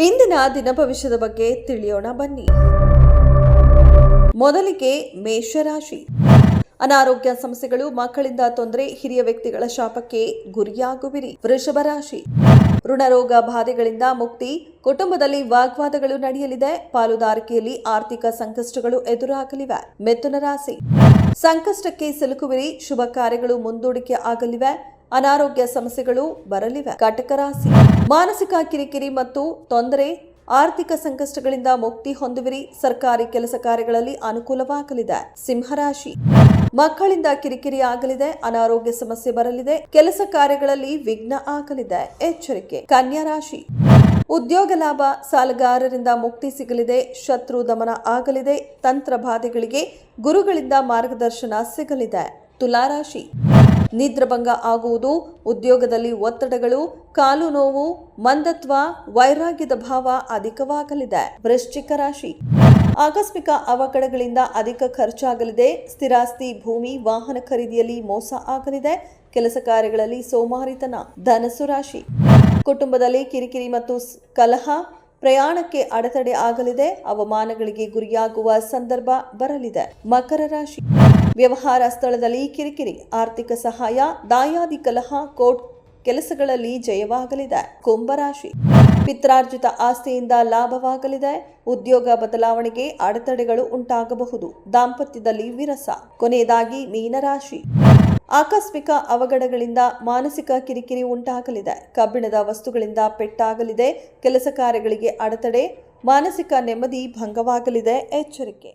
ಇಂದಿನ ದಿನ ಭವಿಷ್ಯದ ಬಗ್ಗೆ ತಿಳಿಯೋಣ ಬನ್ನಿ. ಮೊದಲಿಗೆ ಮೇಷರಾಶಿ. ಅನಾರೋಗ್ಯ ಸಮಸ್ಯೆಗಳು, ಮಕ್ಕಳಿಂದ ತೊಂದರೆ, ಹಿರಿಯ ವ್ಯಕ್ತಿಗಳ ಶಾಪಕ್ಕೆ ಗುರಿಯಾಗುವಿರಿ. ವೃಷಭ ರಾಶಿ. ಋಣರೋಗ ಬಾಧೆಗಳಿಂದ ಮುಕ್ತಿ, ಕುಟುಂಬದಲ್ಲಿ ವಾಗ್ವಾದಗಳು ನಡೆಯಲಿದೆ, ಪಾಲುದಾರಿಕೆಯಲ್ಲಿ ಆರ್ಥಿಕ ಸಂಕಷ್ಟಗಳು ಎದುರಾಗಲಿವೆ. ಮಿಥುನ ರಾಶಿ. ಸಂಕಷ್ಟಕ್ಕೆ ಸಿಲುಕುವಿರಿ, ಶುಭ ಕಾರ್ಯಗಳು ಮುಂದೂಡಿಕೆ ಆಗಲಿವೆ ಅನಾರೋಗ್ಯ ಸಮಸ್ಯೆಗಳು ಬರಲಿವೆ. ಕಟಕ ರಾಶಿ. ಮಾನಸಿಕ ಕಿರಿಕಿರಿ ಮತ್ತು ತೊಂದರೆ, ಆರ್ಥಿಕ ಸಂಕಷ್ಟಗಳಿಂದ ಮುಕ್ತಿ ಹೊಂದುವಿರಿ. ಸರ್ಕಾರಿ ಕೆಲಸ ಕಾರ್ಯಗಳಲ್ಲಿ ಅನುಕೂಲವಾಗಲಿದೆ. ಸಿಂಹರಾಶಿ ಮಕ್ಕಳಿಂದ ಕಿರಿಕಿರಿ ಆಗಲಿದೆ. ಅನಾರೋಗ್ಯ ಸಮಸ್ಯೆ ಬರಲಿದೆ. ಕೆಲಸ ಕಾರ್ಯಗಳಲ್ಲಿ ವಿಘ್ನ ಆಗಲಿದೆ. ಎಚ್ಚರಿಕೆ. ಕನ್ಯಾ ರಾಶಿ. ಉದ್ಯೋಗ ಲಾಭ, ಸಾಲಗಾರರಿಂದ ಮುಕ್ತಿ ಸಿಗಲಿದೆ. ಶತ್ರು ದಮನ ಆಗಲಿದೆ. ತಂತ್ರ ಬಾಧೆಗಳಿಗೆ ಗುರುಗಳಿಂದ ಮಾರ್ಗದರ್ಶನ ಸಿಗಲಿದೆ. ತುಲಾರಾಶಿ ನಿದ್ರಭಂಗ ಆಗುವುದು, ಉದ್ಯೋಗದಲ್ಲಿ ಒತ್ತಡಗಳು, ಕಾಲು ನೋವು, ಮಂದತ್ವ, ವೈರಾಗ್ಯದ ಭಾವ ಅಧಿಕವಾಗಲಿದೆ. ವೃಶ್ಚಿಕ ರಾಶಿ. ಆಕಸ್ಮಿಕ ಅವಘಡಗಳಿಂದ ಅಧಿಕ ಖರ್ಚಾಗಲಿದೆ. ಸ್ಥಿರಾಸ್ತಿ, ಭೂಮಿ, ವಾಹನ ಖರೀದಿಯಲ್ಲಿ ಮೋಸ ಆಗಲಿದೆ. ಕೆಲಸ ಕಾರ್ಯಗಳಲ್ಲಿ ಸೋಮಾರಿತನ. ಧನಸು ರಾಶಿ. ಕುಟುಂಬದಲ್ಲಿ ಕಿರಿಕಿರಿ ಮತ್ತು ಕಲಹ. ಪ್ರಯಾಣಕ್ಕೆ ಅಡೆತಡೆ ಆಗಲಿದೆ. ಅವಮಾನಗಳಿಗೆ ಗುರಿಯಾಗುವ ಸಂದರ್ಭ ಬರಲಿದೆ. ಮಕರ ರಾಶಿ ವ್ಯವಹಾರ ಸ್ಥಳದಲ್ಲಿ ಕಿರಿಕಿರಿ, ಆರ್ಥಿಕ ಸಹಾಯ, ದಾಯಾದಿ ಕಲಹ, ಕೋರ್ಟ್ ಕೆಲಸಗಳಲ್ಲಿ ಜಯವಾಗಲಿದೆ. ಕುಂಭರಾಶಿ ಪಿತ್ರಾರ್ಜಿತ ಆಸ್ತಿಯಿಂದ ಲಾಭವಾಗಲಿದೆ. ಉದ್ಯೋಗ ಬದಲಾವಣೆಗೆ ಅಡೆತಡೆಗಳು ಉಂಟಾಗಬಹುದು. ದಾಂಪತ್ಯದಲ್ಲಿ ವಿರಸ. ಕೊನೆಯದಾಗಿ ಮೀನರಾಶಿ ಆಕಸ್ಮಿಕ ಅವಘಡಗಳಿಂದ ಮಾನಸಿಕ ಕಿರಿಕಿರಿ ಉಂಟಾಗಲಿದೆ. ಕಬ್ಬಿಣದ ವಸ್ತುಗಳಿಂದ ಪೆಟ್ಟಾಗಲಿದೆ. ಕೆಲಸ ಕಾರ್ಯಗಳಿಗೆ ಅಡೆತಡೆ, ಮಾನಸಿಕ ನೆಮ್ಮದಿ ಭಂಗವಾಗಲಿದೆ. ಎಚ್ಚರಿಕೆ.